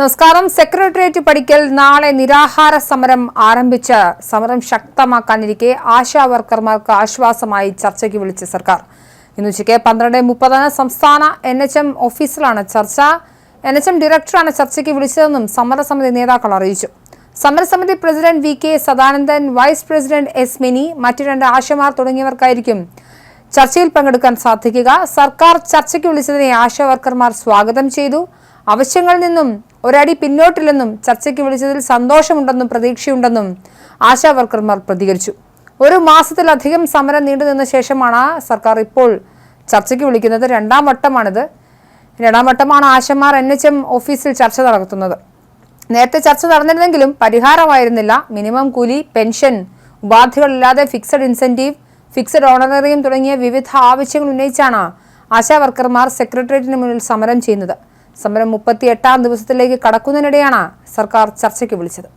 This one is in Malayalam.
നമസ്കാരം. സെക്രട്ടേറിയറ്റ് പഠിക്കൽ നാളെ നിരാഹാര സമരം ആരംഭിച്ച് സമരം ശക്തമാക്കാനിരിക്കെ ആശാ വർക്കർമാർക്ക് ആശ്വാസമായി ചർച്ചയ്ക്ക് വിളിച്ച സർക്കാർ. ഇന്ന് ഉച്ചയ്ക്ക് പന്ത്രണ്ട് മുപ്പതിന് സംസ്ഥാന എൻ എച്ച് എം ഓഫീസിലാണ് ചർച്ച. എൻ എച്ച് എം ഡയറക്ടറാണ് ചർച്ചയ്ക്ക് വിളിച്ചതെന്നും സമരസമിതി നേതാക്കൾ അറിയിച്ചു. സമരസമിതി president V K Sadanandan vice president S Mini മറ്റു രണ്ട് ആശമാർ തുടങ്ങിയവർക്കായിരിക്കും ചർച്ചയിൽ പങ്കെടുക്കാൻ സാധിക്കുക. സർക്കാർ ചർച്ചയ്ക്ക് വിളിച്ചതിനെ ആശാ വർക്കർമാർ സ്വാഗതം ചെയ്തു. ആവശ്യങ്ങളിൽ നിന്നും ഒരടി പിന്നോട്ടില്ലെന്നും ചർച്ചയ്ക്ക് വിളിച്ചതിൽ സന്തോഷമുണ്ടെന്നും പ്രതീക്ഷയുണ്ടെന്നും ആശാ വർക്കർമാർ പ്രതികരിച്ചു. ഒരു മാസത്തിലധികം സമരം നീണ്ടുനിന്ന ശേഷമാണ് സർക്കാർ ഇപ്പോൾ ചർച്ചയ്ക്ക് വിളിക്കുന്നത്. രണ്ടാം വട്ടമാണിത്. രണ്ടാം വട്ടമാണ് ആശമാർ എൻ എച്ച് എം ഓഫീസിൽ ചർച്ച നടത്തുന്നത്. നേരത്തെ ചർച്ച നടന്നിരുന്നെങ്കിലും പരിഹാരമായിരുന്നില്ല. മിനിമം കൂലി പെൻഷൻ ഉപാധികളില്ലാതെ ഫിക്സഡ് ഇൻസെന്റീവ് ഫിക്സഡ് ഓണറേറിയം തുടങ്ങിയ വിവിധ ആവശ്യങ്ങൾ ഉന്നയിച്ചാണ് ആശാ വർക്കർമാർ സെക്രട്ടേറിയറ്റിന് മുന്നിൽ സമരം ചെയ്യുന്നത്. സമരം മുപ്പത്തി എട്ടാം ദിവസത്തിലേക്ക് കടക്കുന്നതിനിടെയാണ് സർക്കാർ ചർച്ചയ്ക്ക് വിളിച്ചത്.